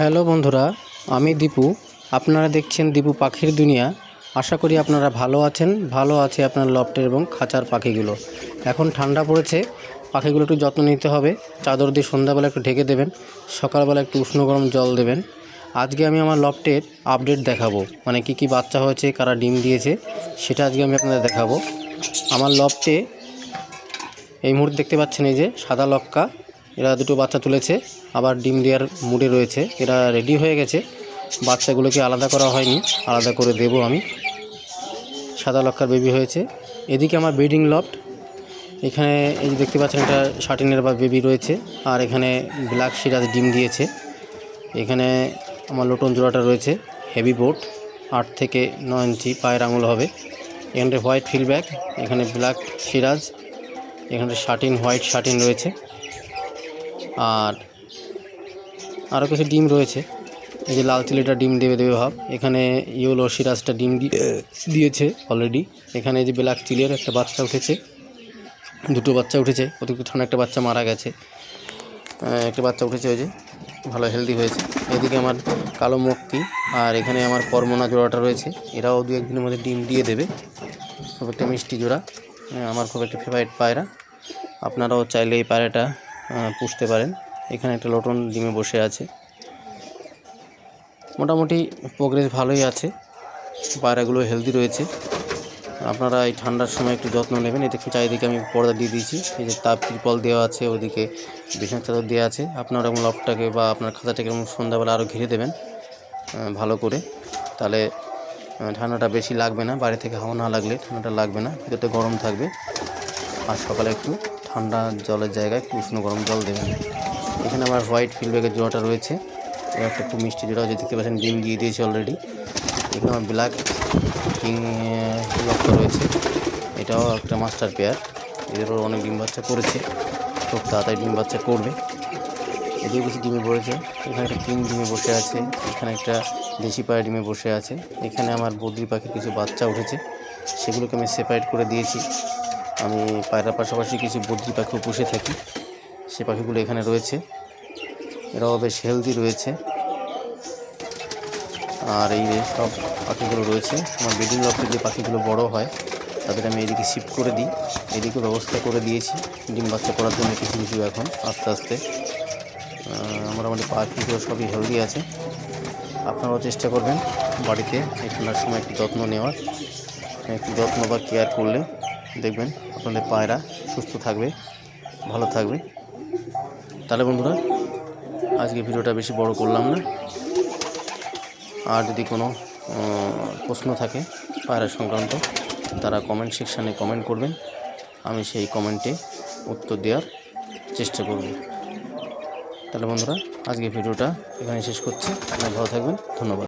Hello বন্ধুরা, আমি দীপু। আপনারা দেখছেন দীপু পাখির দুনিয়া। আশা করি আপনারা ভালো আছেন, ভালো আছে আপনার লফটের এবং খাঁচার পাখিগুলো। এখন ঠান্ডা পড়েছে, পাখিগুলো একটু যত্ন নিতে হবে। চাদর দিয়ে সন্ধ্যাবেলা একটু ঢেকে দেবেন, সকালবেলা একটু উষ্ণ গরম জল দেবেন। আজকে আমি আমার লফটের আপডেট দেখাবো মানে কি কি বাচ্চা হয়েছে, কারা ডিম দিয়েছে, সেটা আজকে আমি আপনাদের দেখাবো। আমার লফটে এই মুহূর্তে দেখতে পাচ্ছেন এই যে সাদা লক্কা এরা দুটো বাচ্চা তুলেছে, আবার ডিম দেওয়ার মুডে রয়েছে। এরা রেডি হয়ে গেছে। বাচ্চাগুলোকে আলাদা করা হয়নি, আলাদা করে দেব আমি। সাদা লক্কার বেবি হয়েছে। এদিকে আমার ব্রিডিং লফট এখানে এই যে দেখতে পাচ্ছেন একটা শার্টিনের বা বেবি রয়েছে। আর এখানে ব্ল্যাক সিরাজ ডিম দিয়েছে। এখানে আমার লোটন জোড়াটা রয়েছে হেভি বোট আট থেকে ন ইঞ্চি পায়ের আঙুল হবে। এখানটা হোয়াইট ফিলব্যাক এখানে ব্ল্যাক সিরাজ, এখানে শার্টিন হোয়াইট শার্টিন রয়েছে। আর আরও কিছু ডিম রয়েছে। এই যে লাল চিলিটা ডিম দেবে দেবে ভাব। এখানে ইয়েলো সিরাজটা ডিম দিয়ে দিয়েছে অলরেডি এখানে যে ব্ল্যাক চিলির একটা বাচ্চা উঠেছে। দুটো বাচ্চা উঠেছে। অতিরিক্ত ঠান্ডা একটা বাচ্চা মারা গেছে। একটা বাচ্চা উঠেছে ওই যে। ভালো হেলদি হয়েছে। এদিকে আমার কালো মুক্তি আর এখানে আমার কর্মনা জোড়াটা রয়েছে। এরাও দু একদিনের মধ্যে ডিম দিয়ে দেবে। খুব একটা মিষ্টি জোড়া। আমার খুব একটা ফেভারিট পায়রা। আপনারাও চাইলে এই পায়রাটা পুষতে পারেন। এখানে একটা লটন ডিমে বসে আছে। মোটামুটি প্রোগ্রেস ভালোই আছে। পায়রাগুলো হেলদি রয়েছে। আপনারা এই ঠান্ডার সময় একটু যত্ন নেবেন। দেখুন চারিদিকে আমি পর্দা দিয়ে দিয়েছি। এই যে তাপ ত্রিপল দেওয়া আছে, ওদিকে বিছানা চাদর দেওয়া আছে। আপনারা এরকম লকটাকে বা আপনার খাঁচাটাকে এরকম সন্ধ্যাবেলা আরও ঘিরে দেবেন ভালো করে। তাহলে ঠান্ডাটা বেশি লাগবে না। বাইরে থেকে হাওয়া না লাগলে ঠান্ডাটা লাগবে না। ভিতরটা গরম থাকবে। আর সকালে একটু ঠান্ডা জলের জায়গায় উষ্ণ গরম জল দেবেন। এখানে আমার হোয়াইট ফিলব্যাগের জোড়াটা রয়েছে। এটা একটা খুব মিষ্টি জোড়া যে দেখতে পাচ্ছেন, ডিম দিয়ে দিয়েছে অলরেডি এখানে আমার ব্ল্যাক কিং লক্ষ্য রয়েছে। এটাও একটা মাস্টার পেয়ার এদেরও অনেক ডিম বাচ্চা করেছে। খুব তাড়াতাড়ি ডিম বাচ্চা করবে। এদিকে কিছু ডিমে পড়েছে। এখানে একটা কিং ডিমে বসে আছে। এখানে একটা দেশি পায়রা ডিমে বসে আছে। এখানে আমার বদ্রি পাখির কিছু বাচ্চা উঠেছে। সেগুলোকে আমি সেপারেট করে দিয়েছি। আমি পায়রার পাশাপাশি কিছু বদ্রি পাখিও পুষে থাকি। সে পাখিগুলো এখানে রয়েছে। এরাও বেশ হেলদি রয়েছে। আর এই সব পাখিগুলো রয়েছে, আমার ব্রিডিং লফটে যে পাখিগুলো বড় হয়, তাদের আমি এদিকে শিফট করে দিই। এদিকে ব্যবস্থা করে দিয়েছি, ডিম বাচ্চা করার জন্য কিছু কিছু এখন, আস্তে আস্তে। মোটামুটি পাখিগুলো সবই হেলদি আছে। আপনারাও চেষ্টা করবেন বাড়িতে এই সময় একটু যত্ন নেওয়ার, একটু যত্ন বা কেয়ার করলে। দেখবেন আপনাদের পায়রা সুস্থ থাকবে, ভালো থাকবে। তাহলে বন্ধুরা, আজকে ভিডিওটা বেশি বড় করলাম না। আর যদি কোনো প্রশ্ন থাকে পায়রা সংক্রান্ত, তারা কমেন্ট সেকশানে কমেন্ট করবেন। আমি সেই কমেন্টে উত্তর দেওয়ার চেষ্টা করব। তাহলে বন্ধুরা, আজকে ভিডিওটা এখানে শেষ করছি। আপনারা ভালো থাকবেন। ধন্যবাদ।